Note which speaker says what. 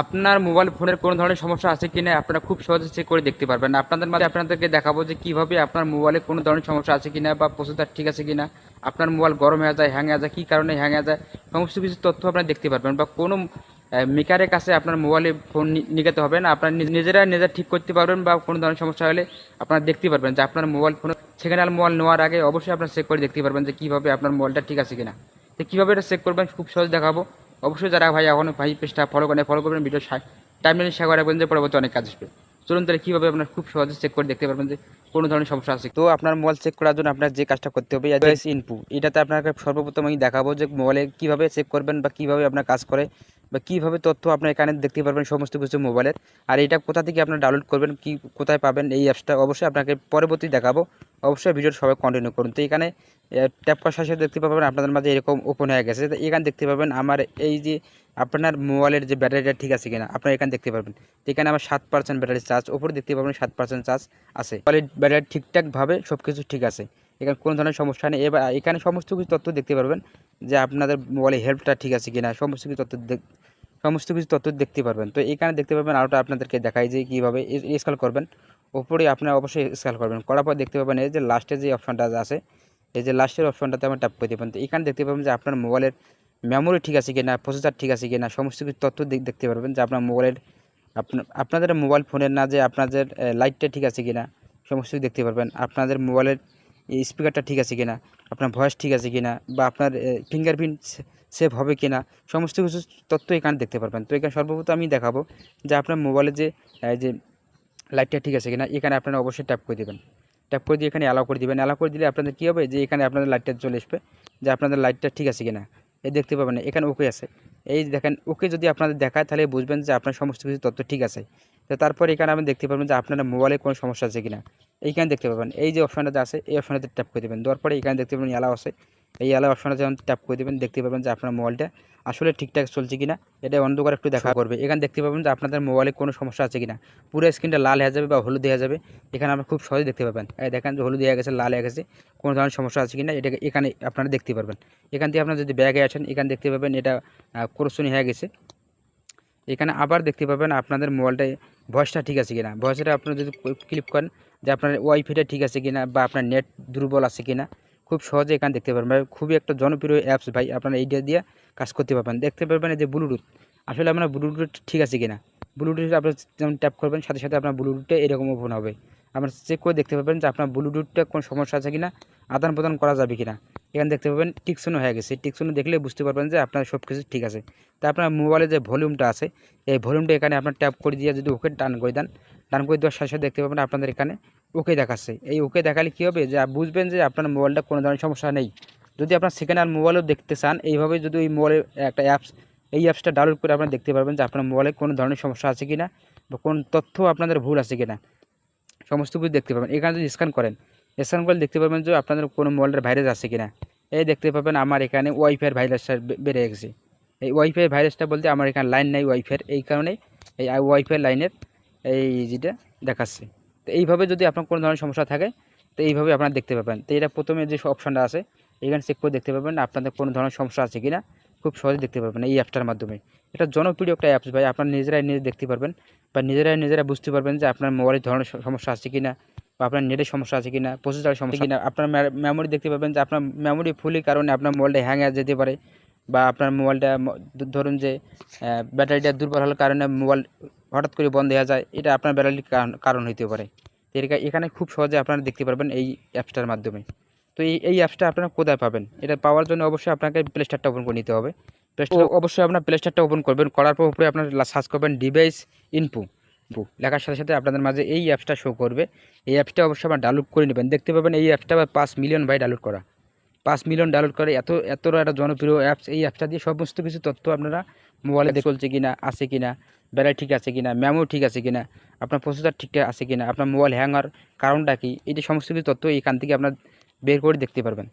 Speaker 1: আপনার মোবাইল ফোনের কোনো ধরনের সমস্যা আছে কি না আপনারা খুব সহজে চেক করে দেখতে পারবেন। আপনাদের মাঝে আপনাদেরকে দেখাবো যে কীভাবে আপনার মোবাইলে কোনো ধরনের সমস্যা আছে কি না বা প্রসেসর ঠিক আছে কিনা। আপনার মোবাইল গরম হয়ে যায় হ্যাং হয়ে যায়, কী কারণে হ্যাং হয়ে যায়, সমস্ত কিছু তথ্য আপনারা দেখতে পারবেন বা কোনো মেকারের কাছে আপনার মোবাইলে ফোন নি- নিগাতে হবে না। আপনার নিজেরা নিজেরা ঠিক করতে পারবেন বা কোনো ধরনের সমস্যা হলে আপনারা দেখতে পারবেন যে আপনার মোবাইল ফোনে হ্যান্ড মোবাইল নেওয়ার আগে অবশ্যই আপনারা চেক করে দেখতে পারবেন যে কীভাবে আপনার মোবাইলটা ঠিক আছে কিনা। তো কীভাবে এটা চেক করবেন খুব সহজ দেখাবো। অবশ্যই যারা ভাই এখনও ভাই পেজটা ফলো করেন ফলো করবেন ভিডিও টাইম লাইন শেয়ার রাখবেন যে পরবর্তী অনেক কাজ আসবে। চলুন তাহলে কীভাবে আপনার খুব সহজে চেক করে দেখতে পারবেন যে কোনো ধরনের সমস্যা আছে তো আপনার মোবাইল চেক করার জন্য আপনার যে কাজটা করতে হবে ইনপু এটাতে আপনাকে সর্বপ্রথম আমি দেখাবো যে মোবাইলে কীভাবে চেক করবেন বা কীভাবে আপনার কাজ করে বা কীভাবে তথ্য আপনার এখানে দেখতে পারবেন সমস্ত কিছু মোবাইলের আর এটা কোথা থেকে আপনার ডাউনলোড করবেন, কি কোথায় পাবেন এই অ্যাপসটা অবশ্যই আপনাকে পরবর্তী দেখাবো। অবশ্যই ভিডিওর সবাই কন্টিনিউ করুন। তো এখানে ট্যাপ করার সাথে দেখতে পাবেন আপনাদের মাঝে এরকম ওপেন হয়ে গেছে। তো এখানে দেখতে পাবেন আমার এই যে আপনার মোবাইলের যে ব্যাটারিটা ঠিক আছে কিনা, আপনারা এখানে দেখতে পারবেন। এখানে আমার সাত পার্সেন্ট ব্যাটারি চার্জ ওপরে দেখতে পাবেন সাত পার্সেন্ট চার্জ আছে। মোবাইলের ব্যাটারি ঠিকঠাকভাবে সব কিছু ঠিক আছে। এখানে কোনো ধরনের সমস্যা নেই। এবার এখানে সমস্ত কিছু তথ্য দেখতে পারবেন যে আপনাদের মোবাইলের হেল্পটা ঠিক আছে কিনা, সমস্ত কিছু তথ্য সমস্ত কিছু তথ্য দেখতে পারবেন। তো এখানে দেখতে পারবেন আরোটা আপনাদেরকে দেখাই যে কীভাবে স্কেল করবেন। ওপরে আপনারা অবশ্যই স্কেল করবেন। করার পর দেখতে পাবেন এই যে লাস্টে যে অপশনটা আছে, এই যে লাস্টের অপশনটাতে আমরা ট্যাপ করে দেবেন। তো এখানে দেখতে পাবেন যে আপনার মোবাইলের মেমোরি ঠিক আছে কিনা প্রসেসর ঠিক আছে কিনা, সমস্ত কিছু তথ্য দেখ- দেখতে পারবেন যে আপনার মোবাইলের আপনাদের মোবাইল ফোনের না যে আপনাদের লাইটটা ঠিক আছে কিনা, সমস্ত কিছু দেখতে পারবেন। আপনাদের মোবাইলের স্পিকারটা ঠিক আছে কিনা, আপনার ভয়েস ঠিক আছে কিনা, বা আপনার ফিঙ্গারপ্রিন্ট সেভ হবে কিনা, সমস্ত কিছু তথ্য এখানে দেখতে পারবেন। তো এখানে সর্বপ্রথম আমি দেখাবো যে আপনার মোবাইলে যে যে লাইটটা ঠিক আছে কিনা, এখানে আপনারা অবশ্যই ট্যাপ করে দেবেন। ট্যাপ করে দিয়ে এখানে অ্যালাউ করে দিবেন। অ্যালাউ করে দিলে আপনাদের কী হবে? যে এখানে আপনাদের লাইটটা চলে আসবে, যে আপনাদের লাইটটা ঠিক আছে কিনা। এই দেখতে পাবেন, এখানে ওকে আছে। এই দেখেন ওকে যদি আপনাদের দেখায়, তাহলে বুঝবেন যে আপনার সমস্ত কিছু তথ্য ঠিক আছে। তো তারপর এখানে আপনি দেখতে পাবেন যে আপনার মোবাইলে কোনো সমস্যা আছে কিনা। এইখানে দেখতে পাবেন, এই যে অপশনটাতে আছে, এই অপশনটাতে ট্যাপ করে দেবেন। দেওয়ার পরে এখানে দেখতে পাবেন অ্যালাউ আছে। এই অ্যালাউ অপশনটা যখন ট্যাপ করে দেবেন, দেখতে পাবেন যে আপনার মোবাইলটা আসলে ঠিকঠাক চলছে কিনা। এটা অন্ধকার একটু দেখা করবে। এখানে দেখতে পাবেন যে আপনাদের মোবাইলে কোনো সমস্যা আছে কিনা। পুরো স্ক্রিনটা লাল হয়ে যাবে বা হলুদ হয়ে যাবে। এখানে আমরা খুব সহজে দেখতে পাবেন। এই দেখেন যে হলুদ হয়ে গেছে, লাল হয়ে গেছে, কোনো ধরনের সমস্যা আছে কিনা এটা এখানে আপনারা দেখতে পারবেন। এখান থেকে আপনারা যদি ব্যাগে আসেন, এখানে দেখতে পাবেন এটা কোরসনি হয়ে গেছে। এখানে আবার দেখতে পাবেন আপনাদের মোবাইলটায় ভয়েসটা ঠিক আছে কিনা। ভয়েসটা আপনারা যদি ক্লিক করেন যে আপনার ওয়াইফাইটা ঠিক আছে কিনা বা আপনার নেট দুর্বল আছে কিনা। খুব সহজে এখানে দেখতে পারবেন। ভাই, খুবই একটা জনপ্রিয় অ্যাপস ভাই, আপনারা এইটা দিয়ে কাজ করতে পারবেন। দেখতে পারবেন যে ব্লুটুথ আসলে আপনার ব্লুটুথ ঠিক আছে কিনা? ব্লুটুথ আপনার যেমন ট্যাপ করবেন, সাথে সাথে আপনার ব্লুটুথটা এরকম ওপেন হবে। আপনার চেক করে দেখতে পাবেন যে আপনার ব্লুটুথটা কোনো সমস্যা আছে কিনা, আদান প্রদান করা যাবে কিনা। এখানে দেখতে পাবেন টিকশনও হয়ে গেছে। টিকশনও দেখলে বুঝতে পারবেন যে আপনার সব কিছু ঠিক আছে। তা আপনার মোবাইলে যে ভলিউমটা আছে, এই ভলিউমটা এখানে আপনার ট্যাপ করে দিয়ে যদি ওকে টান করে দেন, টান করে দেওয়ার সাথে সাথে দেখতে পাবেন আপনাদের এখানে ওকে দেখাচ্ছে। এই ওকে দেখালে কী হবে? যে বুঝবেন যে আপনার মোবাইলটা কোনো ধরনের সমস্যা নেই। যদি আপনার সেকেন্ড হ্যান্ড মোবাইলও দেখতে চান, এইভাবে যদি ওই মোবাইলের একটা অ্যাপস এই অ্যাপসটা ডাউনলোড করে আপনারা দেখতে পারবেন যে আপনার মোবাইলে কোনো ধরনের সমস্যা আছে কি না বা কোন তথ্য আপনাদের ভুল আছে কি না সমস্ত কিছু দেখতে পাবেন। এখানে যদি স্ক্যান করেন স্ক্যান করলে দেখতে পাবেন যে আপনাদের কোনো মোবাইলের ভাইরাস আছে কিনা। এই দেখতে পাবেন আমার এখানে ওয়াইফাইয়ের ভাইরাসটা বেড়ে গেছে। এই ওয়াইফাই ভাইরাসটা বলতে আমার এখানে লাইন নাই ওয়াইফাইয়ের এই কারণে এই ওয়াইফাই লাইনের এই যেটা দেখাচ্ছে। তো এইভাবে যদি আপনার কোনো ধরনের সমস্যা থাকে, তো এইভাবে আপনারা দেখতে পাবেন। তো এটা প্রথমে যে অপশানটা আছে, এখানে চেক করে দেখতে পাবেন আপনাদের কোনো ধরনের সমস্যা আছে কিনা। খুব সহজে দেখতে পারবেন এই অ্যাপটার মাধ্যমে। এটা জনপ্রিয় একটা অ্যাপস ভাই, আপনারা নিজেরাই নিজে দেখতে পারবেন বা নিজেরাই নিজেরা বুঝতে পারবেন যে আপনার মোবাইলের ধরনের সমস্যা আছে কিনা বা আপনার নেটের সমস্যা আছে কিনা প্রসেসরের সমস্যা কিনা। আপনার মেমোরি দেখতে পাবেন যে আপনার মেমোরি ফুলের কারণে আপনার মোবাইলটা হ্যাং হয়ে যেতে পারে বা আপনার মোবাইলটা ধরুন যে ব্যাটারিটা দুর্বল হওয়ার কারণে মোবাইল হঠাৎ করে বন্ধ হয়ে যায় এটা আপনার ব্যাটারির কারণ- কারণ হতে পারে। এখানে খুব সহজে আপনারা দেখতে পারবেন এই অ্যাপসটার মাধ্যমে। তো এই এই অ্যাপসটা আপনারা কোথায় পাবেন? এটা পাওয়ার জন্য অবশ্যই আপনাকে প্লে স্টারটা ওপেন করে নিতে হবে। প্লে স্টার অবশ্যই আপনার প্লে স্টারটা ওপেন করবেন করার পর উপরে আপনার সার্চ করবেন ডিভাইস ইনপু ইনপু লেখার সাথে সাথে আপনাদের মাঝে এই অ্যাপসটা শো করবে। এই অ্যাপসটা অবশ্যই আপনার ডাউনলোড করে নেবেন। দেখতে পাবেন এই অ্যাপসটা পাঁচ মিলিয়ন বাই ডাউনলোড করা। পাঁচ মিলিয়ন ডাউনলোড করে, এত, এতটা একটা জনপ্রিয় অ্যাপস এই অ্যাপসটা দিয়ে সমস্ত কিছু তথ্য আপনারা মোবাইলে চলছে কিনা, আছে কিনা ব্যাটারি ঠিক আছে কি না মেমোরি ঠিক আছে কি না আপনার প্রসেসর ঠিকঠাক আছে কি না আপনার মোবাইল হ্যাং কারণটা কি, এই যে সমস্ত কিছু তথ্য এইখান থেকে আপনার বের করে দেখতে পারবেন।